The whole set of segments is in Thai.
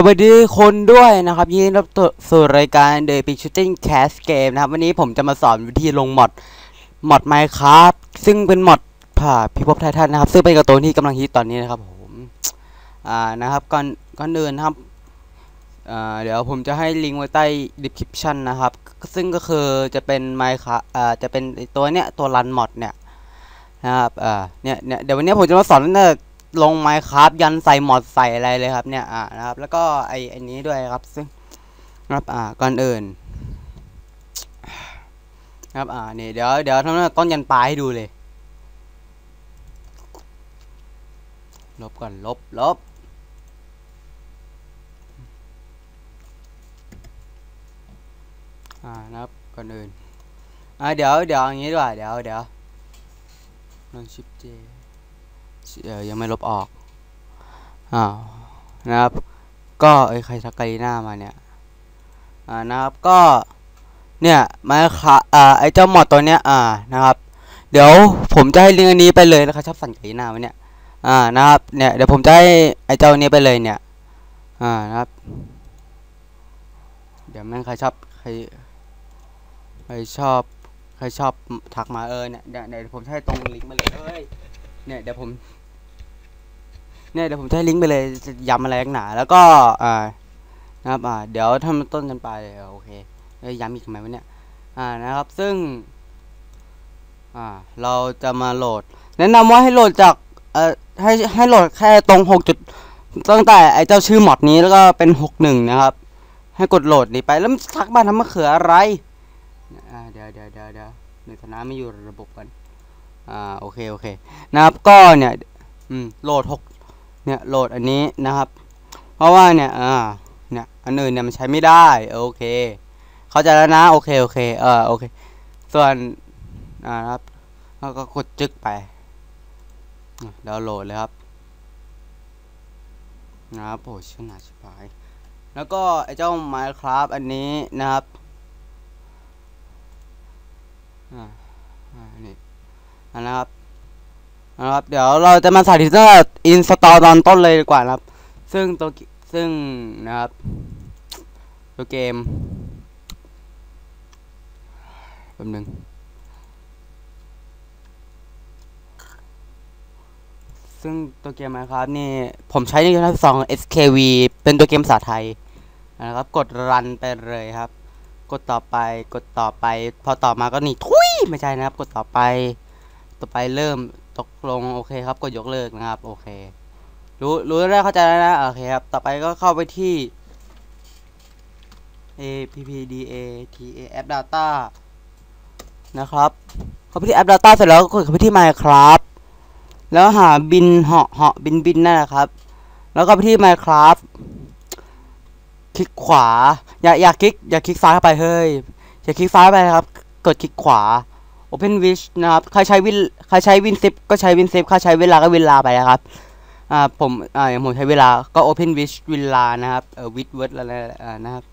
สวัสดีคนด้วยนะครับยินดีรับสู่รายการ The Big Shooting Cast Game นะครับ วันนี้ผมจะมาสอนวิธีลงมอดมอด Minecraft ซึ่งเป็นมอดผ่าพิภพไททันนะครับ ซึ่งเป็นการ์ตูนที่กำลังฮิตตอนนี้นะครับผมอ่านะครับก่อนก่อนอื่นนะครับอ่าเดี๋ยวผมจะให้ลิงก์ไว้ใต้ description นะครับ ซึ่งก็คือจะเป็น Minecraft อ่าจะเป็นตัวเนี้ยตัวรันมอดเนี่ยนะครับอ่าเนี่ยเนี่ยเดี๋ยววันนี้ผมจะมาสอนตั้งแต่ ลงไมค์ครับยันใส่หมอดใส่อะไรเลยครับเนี่ยอ่านะครับ แล้วก็ไอไอันนี้ด้วยครับ ซึ่งครับอ่าก่อนอื่น ครับอ่านี่เดี๋ยวเดี๋ยวทำหน้าต้นยันปลายให้ดูเลย ลบก่อนลบลบอ่านะครับก่อนอื่นอ่าเดี๋ยวเดี๋ยวอย่างนี้ดีกว่าเดี๋ยวเดี๋ยวลองชิปเจ ยังไม่ลบออกอ้าวนะครับ ก็เอ้ใครทักไกลีน่ามาเนี่ยอ่านะครับก็เนี่ยมาค่ะอ่าไอเจ้าหมอดตัวเนี้ยอ่านะครับ เดี๋ยวผมจะให้ลิงก์อันนี้ไปเลยแล้วเขาชอบสั่นไกลีน่าไว้เนี่ยอ่านะครับเนี่ยเดี๋ยวผมจะให้ไอเจ้านี้ไปเลยเนี่ยอ่านะครับเดี๋ยวแม่งใครชอบใครใครชอบใครชอบทักมาเออเนี่ยเดี๋ยวผมจะให้ตรงลิงก์ไปเลยเอ้ย เนี่ยเดี๋ยวผมเนี่ยเดี๋ยวผมให้ลิงก์ไปเลยย้ำอะไรนักหนาแล้วก็อ่านะครับอ่าเดี๋ยวทำต้นกันไปเลยโอเคเอ้ย้ำอีกทำไมวะเนี่ยอ่านะครับซึ่งอ่าเราจะมาโหลด แนะนำว่าให้โหลดจากเอ่อให้ให้โหลดแค่ตรงหกจุดตั้งแต่ไอเจ้าชื่อหมอดนี้แล้วก็เป็นหกหนึ่งนะครับ ให้กดโหลดนี้ไปแล้วมันทักบ้านทำมะเขืออะไรอ่าเดี๋ยวเดี๋ยวเดี๋ยวเดี๋ยวหนึ่งธนาไม่อยู่ระบบกัน อ่าโอเคโอเคนะครับก็เนี่ยอืมโหลดหกเนี่ยโหลดอันนี้นะครับ เพราะว่าเนี่ยอ่าเนี่ยอันอื่นเนี่ยมันใช้ไม่ได้โอเค เข้าใจแล้วนะโอเคโอเคเออโอเค ส่วนอ่าครับแล้วก็กดจึกไปดาวน์โหลดเลยครับนะครับโอ้ชื่อหนาชิบหายแล้วก็ไอ้เจ้า Minecraft อันนี้นะครับอ่าอ่านี่ นะครับนะครับ เดี๋ยวเราจะมาสาธิตตั้งแต่อินสตอลตอนต้นเลยดีกว่านะครับ ซึ่งตัวซึ่งนะครับตัวเกมแป๊บนึงซึ่งตัวเกมนะครับนี่ผมใช้ในยูทูบสอง SKV เป็นตัวเกมภาษาไทยนะครับ กดรันไปเลยครับ กดต่อไปกดต่อไป พอต่อมาก็นี่ทุยไม่ใช่นะครับ กดต่อไป ต่อไปเริ่มตกลงโอเคครับกดยกเลิกนะครับ โอเค รู้รู้แล้วเข้าใจแล้วนะโอเคครับ ต่อไปก็เข้าไปที่ a p p d a t a app data นะครับเข้าไปที่ app data เสร็จแล้วก็กดเข้าไปที่ minecraft แล้วหาบินเหาะเหาะบินบินนั่นแหละครับ แล้วก็ไปที่ minecraft คลิกขวา อย่าอย่าคลิกอย่าคลิกซ้ายเข้าไปเฮ้ยอย่าคลิกซ้ายไปนะครับ กดคลิกขวา Open Wish นะครับใครใช้วินใครใช้วินซิปก็ใช้วินซิปใครใช้เวลาก็เวลาไปนะครับอ่าผมอ่าอย่างผมใช้เวลาก็ Open Wish เวลานะครับเอ่อวิดเวิร์ดอะไรอ่านะครับ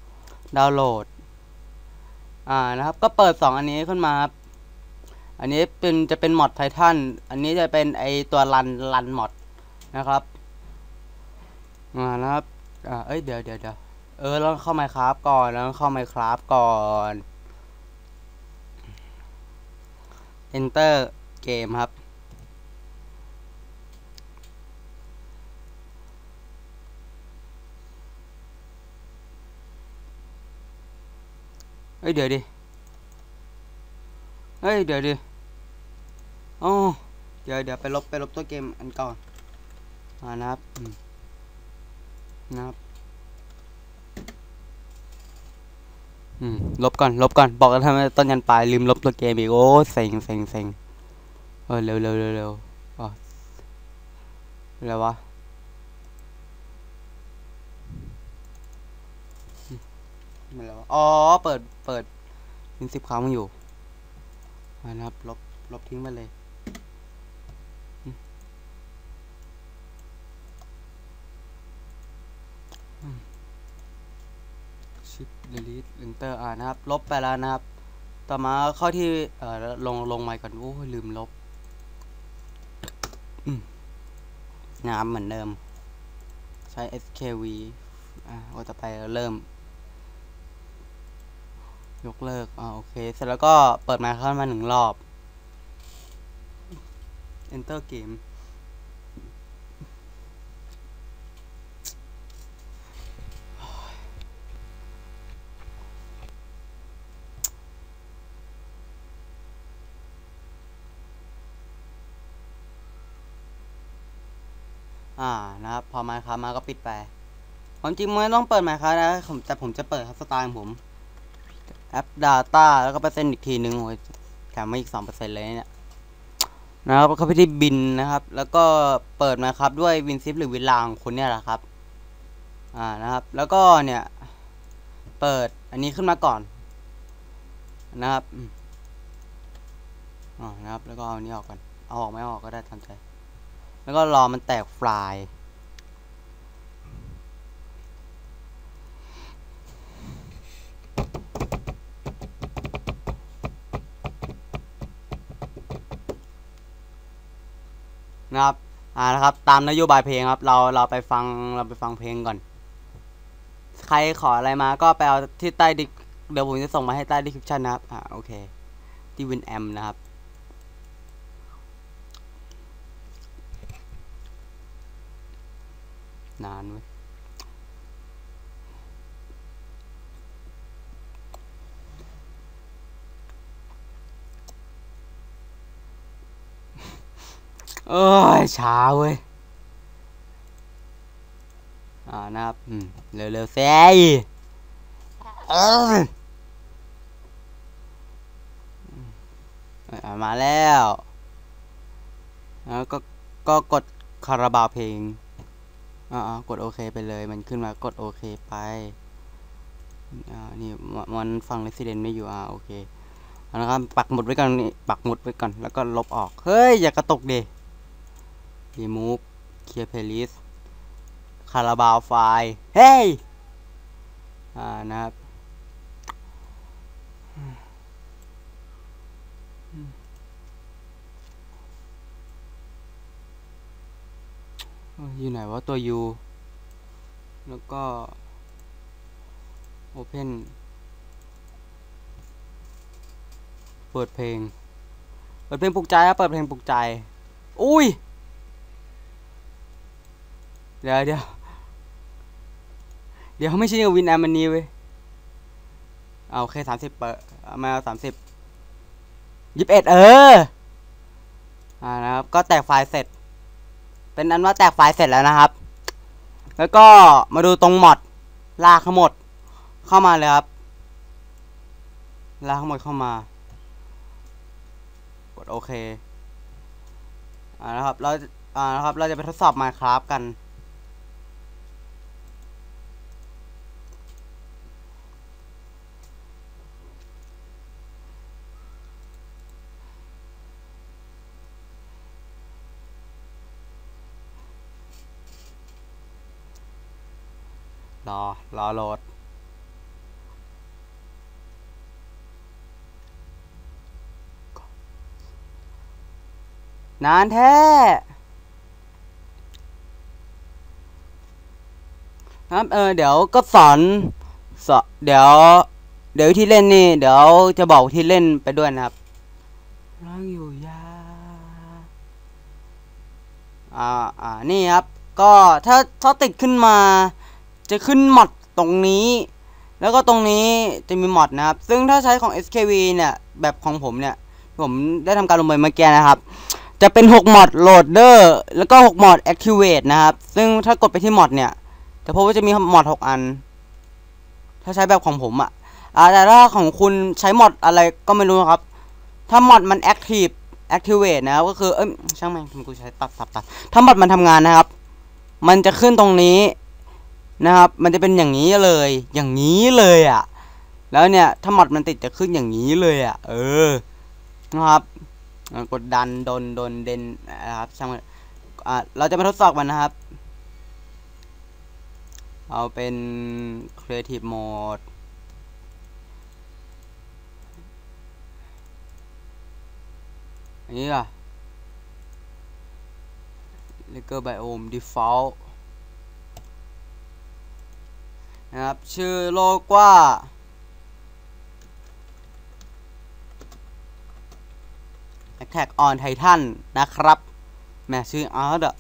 ดาวน์โหลดอ่านะครับก็เปิดสองอันนี้ขึ้นมาครับอันนี้เป็นจะเป็นมอดไททันอันนี้จะเป็นไอตัวรันรันมอดนะครับอ่านะครับอ่าเอ้ยเดี๋ยวเดี๋ยวเดี๋ยวเออเราเข้าไมคราฟก่อนแล้วเข้าไมคราฟก่อน enter เกมครับ เฮ้ยเดี๋ยวดิ เฮ้ยเดี๋ยวดิอ๋อเดี๋ยวเดี๋ยวไปลบไปลบตัวเกมอันก่อน มานะครับ นะครับ อืม ลบก่อน ลบก่อน บอกกันทำไมต้นยันปลายลืมลบตัวเกมอีก โอ้เซ็งเซ็งเซ็งเออ เร็วเร็วเร็วเร็วอ๋ออะไรวะไม่แล้วอ๋อ เปิด เปิดมินสิบครั้งอยู่นะครับ ลบ ลบทิ้งไปเลย delete enter อ่านะครับ ลบไปแล้วนะครับ ต่อมาเข้าที่เอ่อลงลงไมค์ก่อน โอ้ยลืมลบน้ำเหมือนเดิม ใช้ skv อะกดต่อไปเริ่ม ยกเลิก อ่า โอเค เสร็จแล้วก็เปิดไมค์เข้ามาหนึ่งรอบ enter game อ่านะครับพอไมค์ครับมาก็ปิดไปความจริงไม่ต้องเปิดไมค์ครับนะผมแต่ผมจะเปิดครับสไตล์ของผมแอป Data แล้วก็เปอร์เซ็นต์อีกทีหนึ่งโอ้ยแถมมาอีกสองเปอร์เซ็นต์เลยเนี่ยนะครับเข้าไปที่บินนะครับ แล้วก็เปิดมาครับด้วยวินซิปหรือวินลาของคุณเนี่ยแหละครับอ่านะครับ แล้วก็เนี่ย เปิดอันนี้ขึ้นมาก่อน นะครับอ๋อนะครับ แล้วก็เอาอันนี้ออกก่อนเอาออกไม่ออกก็ได้ตามใจ แล้วก็รอมันแตกไฟล์นะครับอ่านะครับ ตามนโยบายเพลงครับ เราเราไปฟังเราไปฟังเพลงก่อน ใครขออะไรมาก็ไปเอาที่ใต้ดิเดี๋ยวผมจะส่งมาให้ใต้ดีคริปชันนะครับ อ่าโอเค ที่วินแอมนะครับ นานเว้ยเอ้ยช้าเว้ย อ่านะครับอืมเร็วๆเซ่มาแล้ว แล้วก็ก็กดคาราบาเพลง อ่ากดโอเคไปเลย มันขึ้นมากดโอเคไปอ่านี่มันฟัง Resident ไม่อยู่อ่าโอเคนะครับปักหมุดไว้ก่อนนี่ปักหมุดไว้ก่อนแล้วก็ลบออก เฮ้ย อย่ากระตกดิ remove clear playlist คาราบาวไฟล์เฮ้ยอ่านะครับ อยู่ไหนวะตัว U แล้วก็ Open เปิดเพลง เปิดเพลงปลุกใจครับเปิดเพลงปลุกใจ อุ้ย เดี๋ยวเดี๋ยวเดี๋ยวไม่ใช่กับวินแอมมันนี้เว้ย เอาโอเคสามสิบเปิดมาสามสิบยี่สิบเอ็ดเออ อ่านะครับ ก็แตกไฟล์เสร็จ เป็นอันว่าแตกไฟล์เสร็จแล้วนะครับ แล้วก็มาดูตรงมอดลากทั้งหมดเข้ามาเลยครับลากทั้งหมดเข้ามา กดโอเค อ่านะครับ เรา อ่านะครับ เราจะไปทดสอบ Minecraft กัน รอ รอโหลด นานแท้ ครับ เออ เดี๋ยวก็สอนสอนเดี๋ยว เดี๋ยววิธีเล่นนี่ เดี๋ยวจะบอกวิธีเล่นไปด้วยนะครับร่างอยู่ยาอ่า อ่า นี่ครับ ก็ถ้าถ้าติดขึ้นมา จะขึ้นมอดตรงนี้ แล้วก็ตรงนี้จะมีมอดนะครับ ซึ่งถ้าใช้ของ SKV เนี่ย แบบของผมเนี่ย ผมได้ทำการลงมือเมื่อกี้นะครับ จะเป็น 6มอดโหลดเดอร์แล้วก็6มอด Activate นะครับ ซึ่งถ้ากดไปที่มอดเนี่ย จะพบว่าจะมีมอด6อัน ถ้าใช้แบบของผมอะอ่าแต่ถ้าของคุณใช้มอดอะไรก็ไม่รู้ครับ ถ้ามอดมัน Active Activate นะครับ ก็คือ เอ้ยช่างแม่งทำไมกูใช้ตัดตัดตัดถ้ามอดมันทำงานนะครับ มันจะขึ้นตรงนี้ นะครับ มันจะเป็นอย่างนี้เลย อย่างนี้เลยอะ่ะ แล้วเนี่ยถ้าหมอดมันติดจะขึ้นอย่างนี้เลยอะ่ะ เออ นะครับ กดดันโดนโดนเดนนะครับช่างมันอ่าเราจะมาทดสอบมันนะครับ เอาเป็น Creative Mode อันนี้ล่ะ l e g o Biome Default นะครับชื่อโลกว่า Attack on Titan นะครับ แม่ชื่ออาร์ตอะ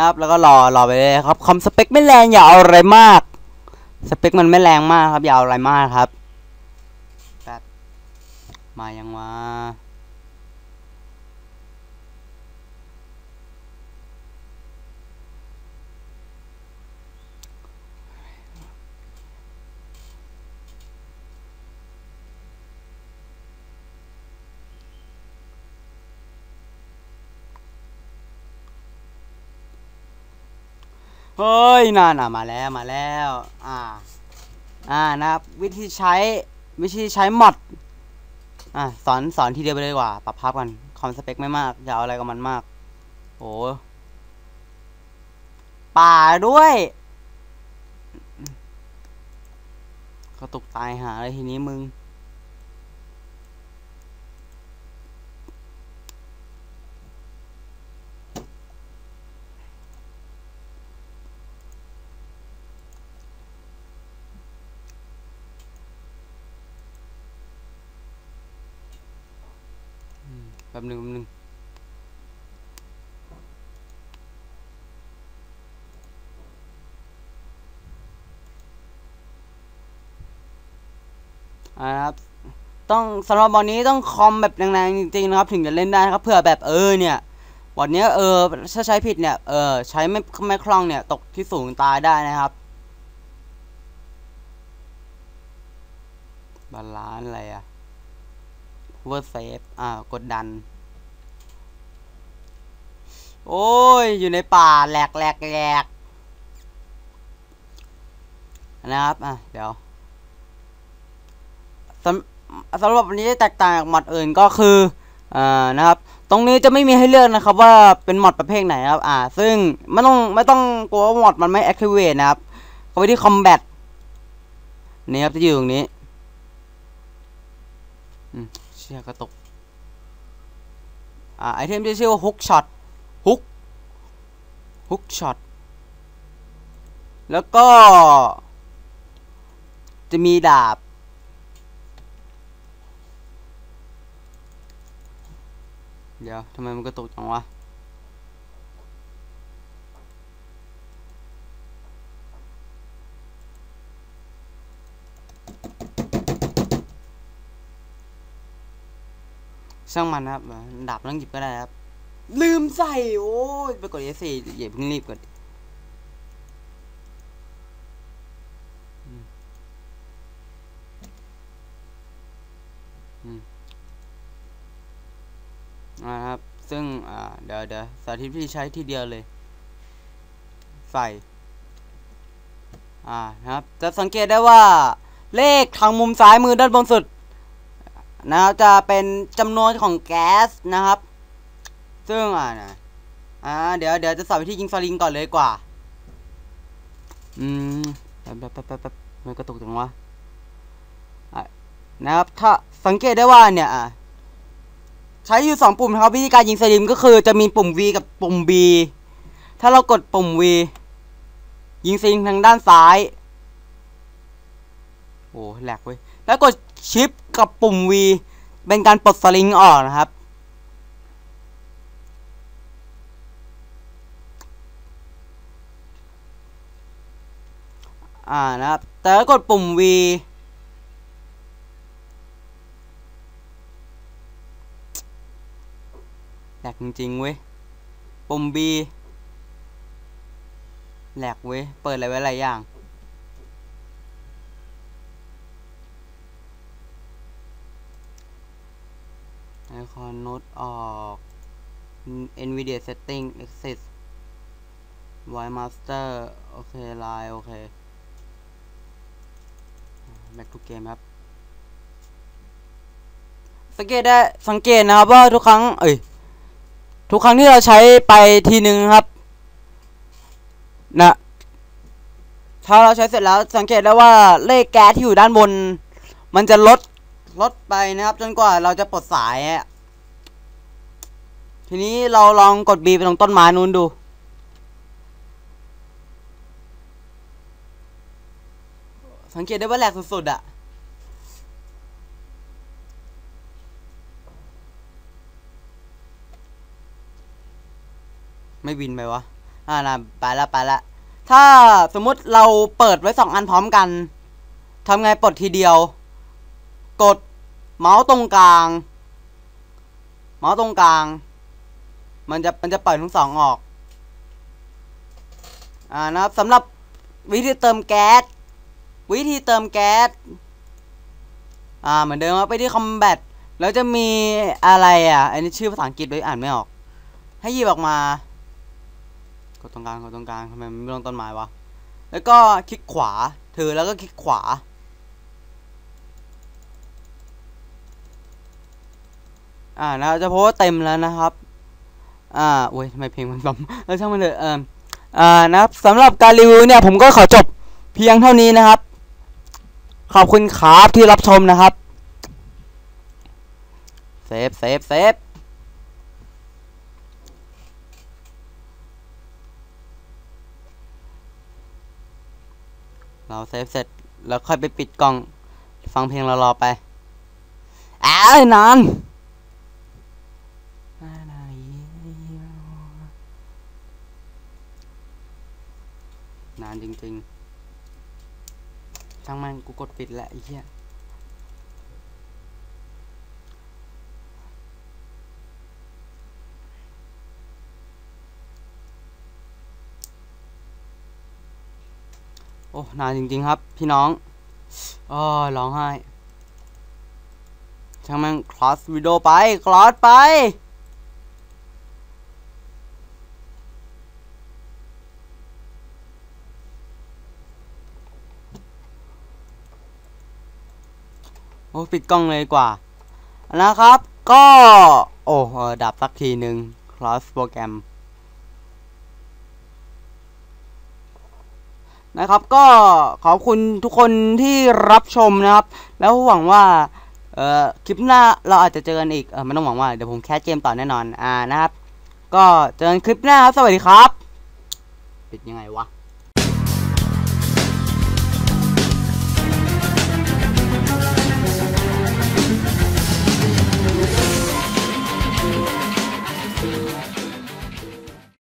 นะครับ แล้วก็รอรอไปเลยครับคอมสเปคไม่แรงอย่าเอาอะไรมาก สเปคมันไม่แรงมากครับอย่าเอาอะไรมากครับแบบมายังวะ เฮ้ยน่าน่ะมาแล้วมาแล้ว อ่า อ่านะครับวิธีใช้วิธีใช้มอดอ่าสอนสอนทีเดียวไปเลยดีกว่า ปรับภาพกันคอมสเปคไม่มากอย่าเอาอะไรกับมันมาก โอ้ป่าด้วยกระตุกตายหาเลยทีนี้มึง ป๊บนึงแป๊บนึงนะครับต้องสำหรับบอลนี้ต้องคอมแบบแรงๆจริงๆนะครับถึงจะเล่นได้ครับเผื่อแบบเออเนี่ยบอลนี้เออถ้าใช้ผิดเนี่ยเออใช้ไม่ไม่คล่องเนี่ยตกที่สูงตายได้นะครับบาลานอะไรอะ เวอร์เซฟอ่ากดดัน โอ้ย อยู่ในป่าแหลกแหลกแหลกนะครับ อะ เดี๋ยวสำสำหรับวันนี้แตกต่างจากมอดอื่นก็คืออ่านะครับ ตรงนี้จะไม่มีให้เลือกนะครับ ว่าเป็นมอดประเภทไหนครับ อ่า ซึ่งไม่ต้องไม่ต้องกลัวว่ามอดมันไม่ activate นะครับเข้าไปที่ combat นี่ครับจะอยู่ตรงนี้ ชี่ยกระตกอ่าไอเทมที่ชื่อว่าฮุกช็อตฮุกฮุกช็อตแล้วก็ จะมีดาบ เดี๋ยวทำไมมันกระตกจังวะ ช่างมันนะครับดาบต้องหยิบก็ได้ครับ ลืมใส่โอ้ยไปกด S4 อย่าเพิ่งรีบกดอืมอืมอ่าครับ ซึ่งเดี๋ยวเดี๋ยวสาธิตวิธีใช้ทีเดียวเลย ใส่ อ่านะครับ จะสังเกตได้ว่า เลขทางมุมซ้ายมือด้านบนสุด นะครับจะเป็นจำนวนของแก๊สนะครับ ซึ่งอ่านะอ่าเดี๋ยวเดี๋ยวจะสอนวิธียิงสลิงก่อนเลยกว่า อืมแป๊บแป๊บแป๊บแป๊บแป๊บมันกระตุกจังวะอะนะครับ ถ้าสังเกตได้ว่าเนี่ยอะใช้อยู่สองปุ่มนะครับวิธีการยิงสลิงก็คือจะมีปุ่ม V กับปุ่ม B ถ้าเรากดปุ่ม V ยิงสลิงทางด้านซ้ายโอ้แหลกเว้ยแล้วกด ชิปกับปุ่ม V เป็นการปลดสลิงออกนะครับ อ่านะครับ แต่ถ้ากดปุ่ม V แหลกจริงๆเว้ย ปุ่ม B แหลกเว้ย เปิดอะไรไว้หลายอย่าง ไอคอนโน้ตออก NVIDIA setting access voice master โอเค line โอเค back to game ครับ สังเกตได้ สังเกตนะครับว่าทุกครั้ง เอ้ย ทุกครั้งที่เราใช้ไปทีหนึ่งครับ นะ ถ้าเราใช้เสร็จแล้วสังเกตได้ว่าเลขแก๊สที่อยู่ด้านบน มันจะลด ลดไปนะครับ จนกว่าเราจะปลดสายทีนี้เราลองกด B ไปตรงต้นไม้นู้นดู สังเกตได้ว่าแหลกสุดๆอะไม่บินไปวะ อ่านะไปละไปละ ถ้าสมมุติเราเปิดไว้สองอันพร้อมกัน ทำไงปลดทีเดียว กดเมาส์ตรงกลาง เมาส์ตรงกลาง มันจะมันจะเปล่อยทั้งสองออก อ่านะครับสำหรับวิธีเติมแก๊ส วิธีเติมแก๊ส อ่าเหมือนเดิมครับไปที่คอมแบทแล้วจะมีอะไรอะ อันนี้ชื่อภาษาอังกฤษด้วยอ่านไม่ออก ให้หยิบออกมากดตรงกลางกดตรงกลางทำไมมันไม่ลงต้นไม้วะ แล้วก็คลิกขวาถือแล้วก็คลิกขวา อ่านะครับจะโพสต์เต็มแล้วนะครับอ่าโอ้ยทำไมเพลงมันล้มเออช่างมันเถอะเอออ่านะครับสำหรับการรีวิวเนี่ยผมก็ขอจบเพียงเท่านี้นะครับ ขอบคุณครับที่รับชมนะครับเซฟเซฟเซฟเราเซฟเสร็จแล้วค่อยไปปิดกล้อง ฟังเพลงเรารอไปอ้าวนาน นานจริงๆช่างมันกูกดปิดแหล้วไอ้เหี้ยโอ้นานจริงๆครับ พี่น้องอ้อร้องไห้ช่างม่งคลอสวิดีโอไป คลอสไป ปิดกล้องเลยดีกว่า นะครับ ก็ โอ้เออดับสักทีหนึ่ง close โปรแกรม นะครับก็ขอบคุณทุกคนที่รับชมนะครับ แล้วหวังว่า เอ่อคลิปหน้าเราอาจจะเจอกันอีก เออไม่ต้องหวังว่า เดี๋ยวผมแคสเกมต่อแน่นอน อ่านะครับ ก็เจอกันคลิปหน้าครับ สวัสดีครับ ปิดยังไงวะ